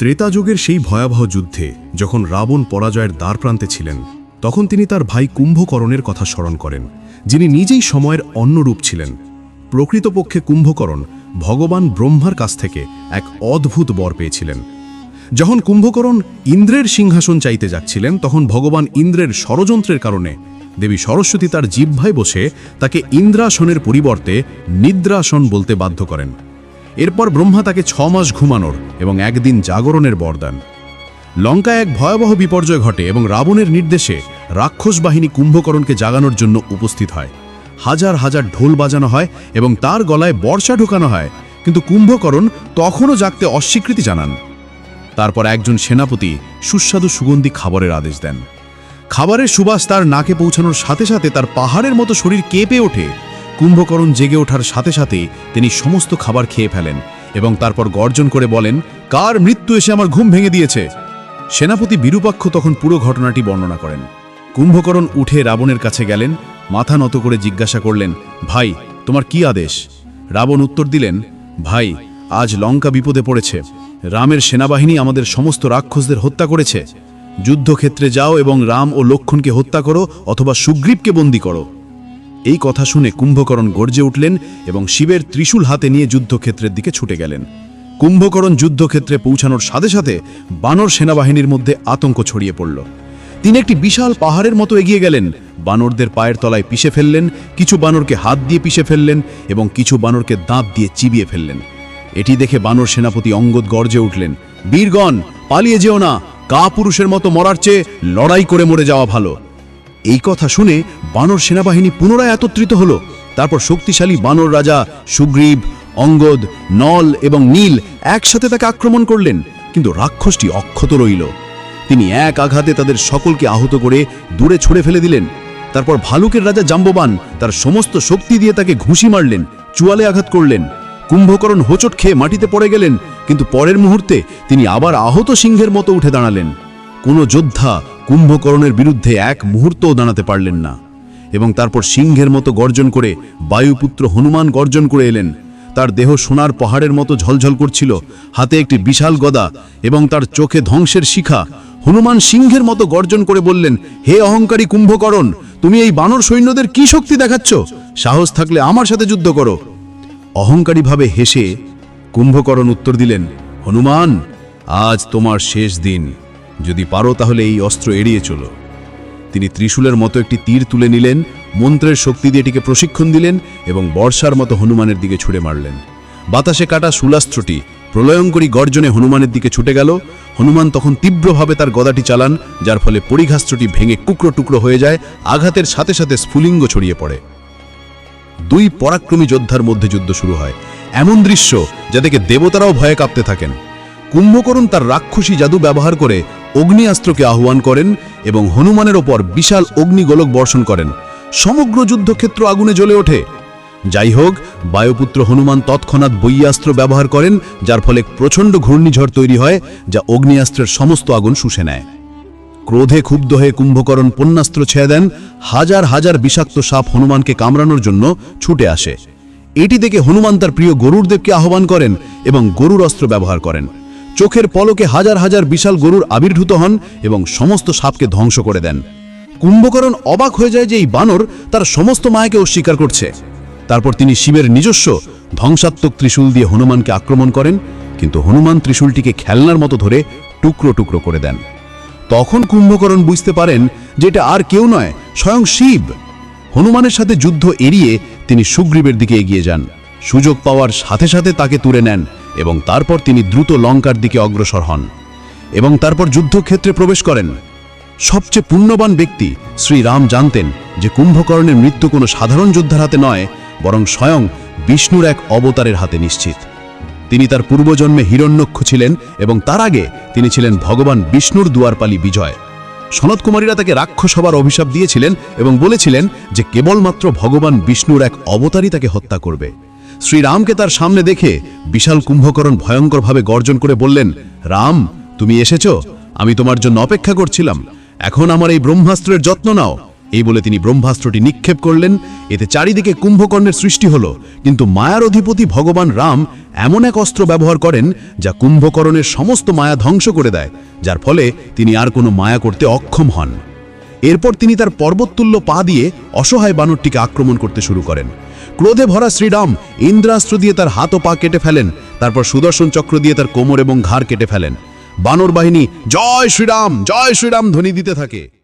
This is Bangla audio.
ত্রেতাযুগের সেই ভয়াবহ যুদ্ধে যখন রাবণ পরাজয়ের দ্বারপ্রান্তে ছিলেন, তখন তিনি তার ভাই কুম্ভকরণের কথা স্মরণ করেন, যিনি নিজেই সময়ের অন্যরূপ ছিলেন। প্রকৃতপক্ষে কুম্ভকরণ ভগবান ব্রহ্মার কাছ থেকে এক অদ্ভুত বর পেয়েছিলেন। যখন কুম্ভকরণ ইন্দ্রের সিংহাসন চাইতে যাচ্ছিলেন, তখন ভগবান ইন্দ্রের ষড়যন্ত্রের কারণে দেবী সরস্বতী তার জিহ্বায় বসে তাকে ইন্দ্রাসনের পরিবর্তে নিদ্রাসন বলতে বাধ্য করেন। এরপর ব্রহ্মা তাকে ছ মাস ঘুমানোর এবং একদিন জাগরণের বর দেন। লঙ্কায় এক ভয়াবহ বিপর্যয় ঘটে এবং রাবণের নির্দেশে রাক্ষস বাহিনী কুম্ভকরণকে জাগানোর জন্য উপস্থিত হয়। হাজার হাজার ঢোল বাজানো হয় এবং তার গলায় বর্ষা ঢোকানো হয়, কিন্তু কুম্ভকরণ তখনও জাগতে অস্বীকৃতি জানান। তারপর একজন সেনাপতি সুস্বাদু সুগন্ধি খাবারের আদেশ দেন। খাবারের সুবাস তার নাকে পৌঁছানোর সাথে সাথে তার পাহাড়ের মতো শরীর কেঁপে ওঠে। কুম্ভকরণ জেগে ওঠার সাথে সাথে তিনি সমস্ত খাবার খেয়ে ফেলেন এবং তারপর গর্জন করে বলেন, কার মৃত্যু এসে আমার ঘুম ভেঙে দিয়েছে? সেনাপতি বিরূপাক্ষ তখন পুরো ঘটনাটি বর্ণনা করেন। কুম্ভকরণ উঠে রাবণের কাছে গেলেন, মাথা নত করে জিজ্ঞাসা করলেন, ভাই, তোমার কি আদেশ? রাবণ উত্তর দিলেন, ভাই, আজ লঙ্কা বিপদে পড়েছে। রামের সেনাবাহিনী আমাদের সমস্ত রাক্ষসদের হত্যা করেছে। যুদ্ধক্ষেত্রে যাও এবং রাম ও লক্ষণকে হত্যা করো অথবা সুগ্রীবকে বন্দী করো। এই কথা শুনে কুম্ভকরণ গর্জে উঠলেন এবং শিবের ত্রিশূল হাতে নিয়ে যুদ্ধক্ষেত্রের দিকে ছুটে গেলেন। কুম্ভকরণ যুদ্ধক্ষেত্রে পৌঁছানোর সাথে সাথে বানর সেনাবাহিনীর মধ্যে আতঙ্ক ছড়িয়ে পড়ল। তিনি একটি বিশাল পাহাড়ের মতো এগিয়ে গেলেন। বানরদের পায়ের তলায় পিষে ফেললেন, কিছু বানরকে হাত দিয়ে পিষে ফেললেন এবং কিছু বানরকে দাঁত দিয়ে চিবিয়ে ফেললেন। এটি দেখে বানর সেনাপতি অঙ্গদ গর্জে উঠলেন, বীরগণ, পালিয়ে যেও না। কা পুরুষের মতো মরার চেয়ে লড়াই করে মরে যাওয়া ভালো। এই কথা শুনে বানর সেনাবাহিনী পুনরায় একত্রিত হল। তারপর শক্তিশালী বানর রাজা সুগ্রীব, অঙ্গদ, নল এবং নীল একসাথে তাকে আক্রমণ করলেন, কিন্তু রাক্ষসটি অক্ষত রইল। তিনি এক আঘাতে তাদের সকলকে আহত করে দূরে ছুড়ে ফেলে দিলেন। তারপর ভালুকের রাজা জাম্ববান তার সমস্ত শক্তি দিয়ে তাকে ঘুষি মারলেন, চুয়ালে আঘাত করলেন। কুম্ভকরণ হোঁচট খেয়ে মাটিতে পড়ে গেলেন, কিন্তু পরের মুহূর্তে তিনি আবার আহত সিংহের মতো উঠে দাঁড়ালেন। কোনো যোদ্ধা কুম্ভকরণের বিরুদ্ধে এক মুহূর্তও দাঁড়াতে পারলেন না এবং তারপর সিংহের মতো গর্জন করে বায়ুপুত্র হনুমান গর্জন করে এলেন। তার দেহ সোনার পাহাড়ের মতো ঝলঝল করছিল, হাতে একটি বিশাল গদা এবং তার চোখে ধ্বংসের শিখা। হনুমান সিংহের মতো গর্জন করে বললেন, হে অহংকারী কুম্ভকরণ, তুমি এই বানর সৈন্যদের কি শক্তি দেখাচ্ছ? সাহস থাকলে আমার সাথে যুদ্ধ করো। অহংকারীভাবে হেসে কুম্ভকরণ উত্তর দিলেন, হনুমান, আজ তোমার শেষ দিন। যদি পারো তাহলে এই অস্ত্র এড়িয়ে চলো। তিনি ত্রিশূলের মতো একটি তীর তুলে নিলেন, মন্ত্রের শক্তি দিয়ে এটিকে প্রশিক্ষণ দিলেন এবং বর্ষার মতো হনুমানের দিকে ছুড়ে মারলেন। বাতাসে কাটা শুলাস্ত্রটি প্রলয়ঙ্করী গর্জনে হনুমানের দিকে ছুটে গেল। হনুমান তখন তীব্রভাবে তার গদাটি চালান, যার ফলে পরিঘাস্ত্রটি ভেঙে টুকরো টুকরো হয়ে যায়, আঘাতের সাথে সাথে স্ফুলিঙ্গ ছড়িয়ে পড়ে। দুই পরাক্রমী যোদ্ধার মধ্যে যুদ্ধ শুরু হয়। এমন দৃশ্য যা দেখে দেবতারাও ভয়ে কাঁপতে থাকেন। কুম্ভকরণ তার রাক্ষসী জাদু ব্যবহার করে অগ্নিয়াস্ত্রকে আহ্বান করেন এবং হনুমানের ওপর বিশাল অগ্নিগোলক বর্ষণ করেন। সমগ্র যুদ্ধক্ষেত্র আগুনে জ্বলে ওঠে। যাই হোক বায়ুপুত্র হনুমান তৎক্ষণাৎ বৈয়াস্ত্র ব্যবহার করেন, যার ফলে প্রচণ্ড ঘূর্ণিঝড় তৈরি হয়, যা অগ্নিয়াস্ত্রের সমস্ত আগুন শুষে নেয়। ক্রোধে ক্ষুব্ধ হয়ে কুম্ভকরণ পণ্যাস্ত্র ছেয়ে দেন, হাজার হাজার বিষাক্ত সাপ হনুমানকে কামড়ানোর জন্য ছুটে আসে। এটি দেখে হনুমান তার প্রিয় গরুরদেবকে আহ্বান করেন এবং গরুর অস্ত্র ব্যবহার করেন। চোখের পলকে হাজার হাজার বিশাল গরুর আবির্ভূত হন এবং সমস্ত সাপকে ধ্বংস করে দেন। কুম্ভকরণ অবাক হয়ে যায় যে এই বানর তার সমস্ত মায়াকে অস্বীকার করছে। তারপর তিনি শিবের নিজস্ব ধ্বংসাত্মক ত্রিশূল দিয়ে হনুমানকে আক্রমণ করেন, কিন্তু হনুমান ত্রিশূলটিকে খেলনার মতো ধরে টুকরো টুকরো করে দেন। তখন কুম্ভকরণ বুঝতে পারেন যে এটা আর কেউ নয়, স্বয়ং শিব। হনুমানের সাথে যুদ্ধ এড়িয়ে তিনি সুগ্রীবের দিকে এগিয়ে যান। সুযোগ পাওয়ার সাথে সাথে তাকে তুলে নেন এবং তারপর তিনি দ্রুত লঙ্কার দিকে অগ্রসর হন এবং তারপর যুদ্ধক্ষেত্রে প্রবেশ করেন। সবচেয়ে পুণ্যবান ব্যক্তি শ্রীরাম জানতেন যে কুম্ভকর্ণের মৃত্যু কোনো সাধারণ যোদ্ধার হাতে নয়, বরং স্বয়ং বিষ্ণুর এক অবতারের হাতে নিশ্চিত। তিনি তার পূর্বজন্মে হিরণ্যক্ষ ছিলেন এবং তার আগে তিনি ছিলেন ভগবান বিষ্ণুর দুয়ারপালি বিজয়। সনত কুমারীরা তাকে রাক্ষস হবার অভিশাপ দিয়েছিলেন এবং বলেছিলেন যে কেবলমাত্র ভগবান বিষ্ণুর এক অবতারই তাকে হত্যা করবে। শ্রীরামকে তার সামনে দেখে বিশাল কুম্ভকরণ ভয়ঙ্করভাবে গর্জন করে বললেন, রাম, তুমি এসেছ? আমি তোমার জন্য অপেক্ষা করছিলাম। এখন আমার এই ব্রহ্মাস্ত্রের যত্ন নাও। এই বলে তিনি ব্রহ্মাস্ত্রটি নিক্ষেপ করলেন। এতে চারিদিকে কুম্ভকর্ণের সৃষ্টি হল। কিন্তু মায়ার অধিপতি ভগবান রাম এমন এক অস্ত্র ব্যবহার করেন, যা কুম্ভকর্ণের সমস্ত মায়া ধ্বংস করে দেয়, যার ফলে তিনি আর কোনো মায়া করতে অক্ষম হন। এরপর তিনি তার পর্বততুল্য পা দিয়ে অসহায় বানরটিকে আক্রমণ করতে শুরু করেন। ক্রোধে ভরা শ্রীরাম ইন্দ্রাস্ত্র দিয়ে তার হাত ও পা কেটে ফেলেন, তারপর সুদর্শন চক্র দিয়ে তার কোমর এবং ঘাড় কেটে ফেলেন। বানর বাহিনী, জয় শ্রীরাম! জয় শ্রীরাম! ধ্বনি দিতে থাকে।